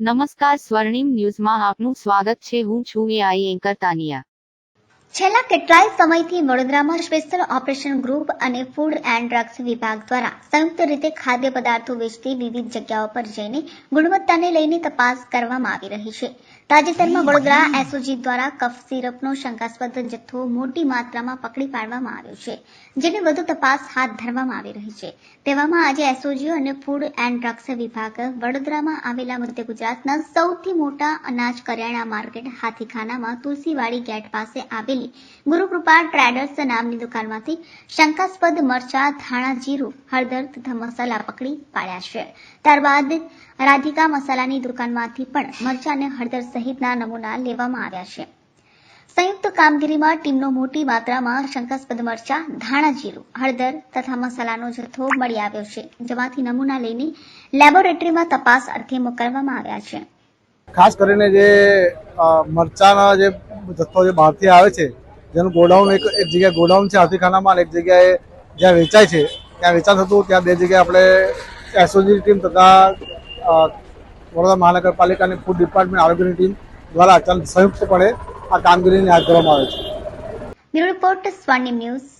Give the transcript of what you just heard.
નમસ્કાર સ્વર્ણિમ ન્યૂઝમાં આપનું સ્વાગત છે. હું છું એઆઈ એન્કર તાનિયા. છેલ્લા કેટલાય સમયથી વડોદરામાં સ્પેશિયલ ઓપરેશન ગ્રુપ અને ફૂડ એન્ડ ડ્રગ્સ વિભાગ દ્વારા સંયુક્ત રીતે ખાદ્ય પદાર્થો વેચતી વિવિધ જગ્યાઓ પર જઈને ગુણવત્તાને લઈને તપાસ કરવામાં આવી રહી છે. તાજેતરમાં વડોદરા એસઓજી દ્વારા કફ સિરપનો શંકાસ્પદ જથ્થો મોટી માત્રામાં પકડી પાડવામાં આવ્યો છે જેની વધુ તપાસ હાથ ધરવામાં આવી રહી છે. તેવામાં આજે એસઓજી અને ફૂડ એન્ડ ડ્રગ્સ વિભાગ વડોદરામાં આવેલા મધ્ય ગુજરાતના સૌથી મોટા અનાજ કરિયાણા માર્કેટ હાથીખાનામાં તુલસીવાડી ગેટ પાસે આવેલી ગુરુકૃપા ટ્રેડર્સ નામની દુકાનમાંથી શંકાસ્પદ મરચા, ધાણા, જીરું, હળદર તથા મસાલા પકડી પાડ્યા છે. ત્યારબાદ રાધિકા મસાલાની દુકાનમાંથી પણ મરચા અને હળદર સહિતના નમૂના લેવામાં આવ્યા છે. સંયુક્ત કામગીરીમાં ટીમનો મોટી માત્રામાં શંકાસ્પદ મરચા, ધાણા, જીરું, હળદર તથા મસાલાનો જથ્થો મળી આવ્યો છે, જેમાંથી નમૂના લઈને લેબોરેટરીમાં તપાસ અર્થે મોકલવામાં આવ્યા છે. ખાસ કરીને જે મરચાના જે જથ્થો જે બહારથી આવે છે, જેનું ગોડાઉન એક એક જગ્યાએ ગોડાઉન છે હાથીખાનામાં એક જગ્યાએ જ્યાં વેચાય છે, ત્યાં વેચાણ થતું, ત્યાં બે જગ્યાએ આપણે એસઓજીની ટીમ તથા વડોદરા મહાનગરપાલિકાની ફૂડ ડિપાર્ટમેન્ટ આરોગ્યની ટીમ દ્વારા સંયુક્તપણે આ કામગીરીને હાથ ધરવામાં આવે છે. રિપોર્ટ સ્વર્ણિમ ન્યૂઝ.